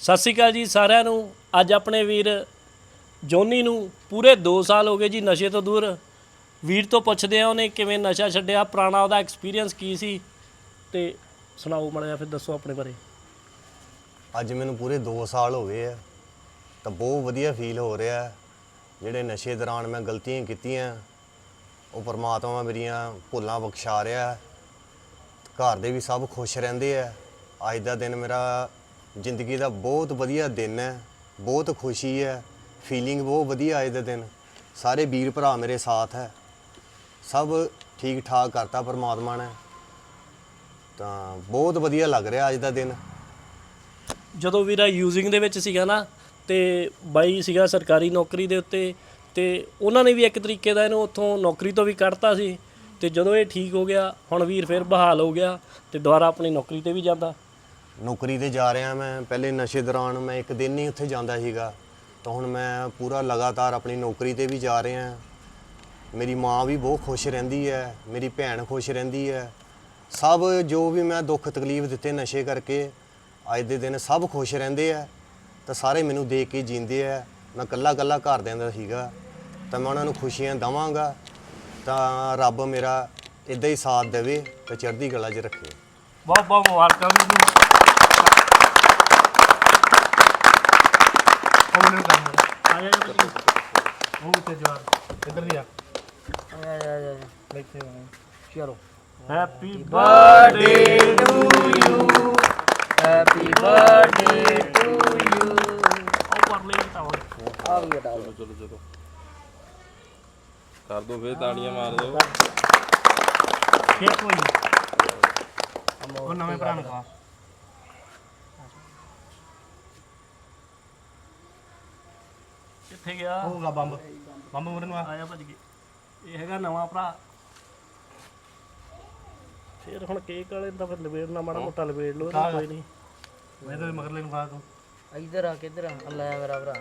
ਸਤਿ ਸ਼੍ਰੀ ਅਕਾਲ ਜੀ ਸਾਰਿਆਂ ਨੂੰ। ਅੱਜ ਆਪਣੇ ਵੀਰ ਜੋਨੀ ਨੂੰ ਪੂਰੇ 2 ਸਾਲ ਹੋ ਗਏ ਜੀ ਨਸ਼ੇ ਤੋਂ ਦੂਰ। ਵੀਰ ਤੋਂ ਪੁੱਛਦੇ ਆ ਉਹਨੇ ਕਿਵੇਂ ਨਸ਼ਾ ਛੱਡਿਆ, ਪੁਰਾਣਾ ਉਹਦਾ ਐਕਸਪੀਰੀਅੰਸ ਕੀ ਸੀ? ਤੇ ਸੁਣਾਓ ਮਾੜਾ ਜਿਹਾ, ਫਿਰ ਦੱਸੋ ਆਪਣੇ ਬਾਰੇ। ਅੱਜ ਮੈਨੂੰ ਪੂਰੇ 2 ਸਾਲ ਹੋ ਗਏ ਆ। ਤਾਂ ਬਹੁਤ ਵਧੀਆ ਫੀਲ ਹੋ ਰਿਹਾ। ਜਿਹੜੇ ਨਸ਼ੇ ਦੌਰਾਨ ਮੈਂ ਗਲਤੀਆਂ ਕੀਤੀਆਂ, ਉਹ ਪਰਮਾਤਮਾ ਮੇਰੀਆਂ ਭੁੱਲਾਂ ਬਖਸ਼ਾ ਰਿਹਾ। ਘਰ ਦੇ ਵੀ ਸਭ ਖੁਸ਼ ਰਹਿੰਦੇ ਆ। ਅੱਜ ਦਾ ਦਿਨ ਮੇਰਾ ਜ਼ਿੰਦਗੀ ਦਾ ਬਹੁਤ ਵਧੀਆ ਦਿਨ ਹੈ, ਬਹੁਤ ਖੁਸ਼ੀ ਹੈ ਫੀਲਿੰਗ ਬਹੁਤ ਵਧੀਆ ਅੱਜ ਦਾ ਦਿਨ। ਸਾਰੇ ਵੀਰ ਭਰਾ ਮੇਰੇ ਸਾਥ ਹੈ। ਸਭ ਠੀਕ ਠਾਕ ਕਰਤਾ ਪਰਮਾਤਮਾ ਨੇ। ਤਾਂ ਬਹੁਤ ਵਧੀਆ ਲੱਗ ਰਿਹਾ ਅੱਜ ਦਾ ਦਿਨ। ਜਦੋਂ ਵੀਰਾ ਯੂਜ਼ਿੰਗ ਦੇ ਵਿੱਚ ਸੀਗਾ ਨਾ, ਤੇ ਬਾਈ ਸੀਗਾ ਸਰਕਾਰੀ ਨੌਕਰੀ ਦੇ ਉੱਤੇ, ਤੇ ਉਹਨਾਂ ਨੇ ਵੀ ਇੱਕ ਤਰੀਕੇ ਦਾ ਇਹਨੂੰ ਉੱਥੋਂ ਨੌਕਰੀ ਤੋਂ ਵੀ ਕੱਢਤਾ ਸੀ। ਤੇ ਜਦੋਂ ਇਹ ਠੀਕ ਹੋ ਗਿਆ, ਹੁਣ ਵੀਰ ਫਿਰ ਬਹਾਲ ਹੋ ਗਿਆ, ਤੇ ਦੁਬਾਰਾ ਆਪਣੀ ਨੌਕਰੀ ਤੇ ਵੀ ਜਾਂਦਾ। ਨੌਕਰੀ ਤੇ ਜਾ ਰਿਹਾ ਮੈਂ, ਪਹਿਲੇ ਨਸ਼ੇ ਦੌਰਾਨ ਮੈਂ ਇੱਕ ਦਿਨ ਨਹੀਂ ਉੱਥੇ ਜਾਂਦਾ ਸੀਗਾ। ਤਾਂ ਹੁਣ ਮੈਂ ਪੂਰਾ ਲਗਾਤਾਰ ਆਪਣੀ ਨੌਕਰੀ ਤੇ ਵੀ ਜਾ ਰਿਹਾ। ਮੇਰੀ ਮਾਂ ਵੀ ਬਹੁਤ ਖੁਸ਼ ਰਹਿੰਦੀ ਹੈ, ਮੇਰੀ ਭੈਣ ਖੁਸ਼ ਰਹਿੰਦੀ ਹੈ। ਸਭ ਜੋ ਵੀ ਮੈਂ ਦੁੱਖ ਤਕਲੀਫ ਦਿੱਤੇ ਨਸ਼ੇ ਕਰਕੇ, ਅੱਜ ਦੇ ਦਿਨ ਸਭ ਖੁਸ਼ ਰਹਿੰਦੇ ਆ। ਤਾਂ ਸਾਰੇ ਮੈਨੂੰ ਦੇਖ ਕੇ ਜੀਂਦੇ ਆ। ਮੈਂ ਕੱਲਾ ਕੱਲਾ ਘਰ ਦਾ ਸੀਗਾ। ਤਾਂ ਮੈਂ ਉਹਨਾਂ ਨੂੰ ਖੁਸ਼ੀਆਂ ਦਵਾਂਗਾ। ਤਾਂ ਰੱਬ ਮੇਰਾ ਇਦਾਂ ਹੀ ਸਾਥ ਦੇਵੇ ਤੇ ਚੜ੍ਹਦੀ ਕਲਾ 'ਚ ਰੱਖੇ। ਬਹੁਤ ਬਹੁਤ ਮੁਬਾਰਕਾਂ ਜੀ। ਉਹ ਮੈਨੂੰ ਕੰਮ ਆ ਜਾ ਜੀ ਉਹ ਉੱਤੇ ਜਵਾਰ ਇੱਧਰ ਦੀ ਆ। ਬੈਠੇ ਹੋਏ ਚਲੋ। Happy birthday Happy birthday to you. ਉਹ ਕਰ ਲਈ ਤਾਂ ਹੁਣ ਆ ਵੀ ਬਟਾ ਚਲੋ ਚਲੋ ਚਲੋ। ਕਰ ਦੋ ਫੇਰ ਤਾੜੀਆਂ ਮਾਰ ਦੋ ਫੇਰ ਕੋਈ ਉਹ ਨਵੇਂ ਭਰਾ ਨੂੰ ਖਾ। ਕਿੱਥੇ ਗਿਆ? ਹੋਊਗਾ ਬੰਬ। ਬੰਬ ਮੁਰਨ ਨੂੰ ਆ ਆਇਆ ਭੱਜ ਗਏ ਇਹ ਹੈਗਾ ਨਵਾਂ ਭਰਾ। ਫੇਰ ਹੁਣ ਕੇਕ ਵਾਲੇ ਦਾ ਫਿਰ ਲਵੇੜਨਾ ਮਾੜਾ ਮੋਟਾ ਲਵੇੜ ਲਓ ਇਹਨੂੰ, ਕੋਈ ਨਹੀਂ। ਮੈਂ ਤਾਂ ਮਗਰ ਲੈਣ ਖਾ ਤੂੰ। ਇਧਰ ਆ ਕਿੱਧਰ ਆ? ਅੱਲਾ ਆ ਮੇਰਾ ਭਰਾ।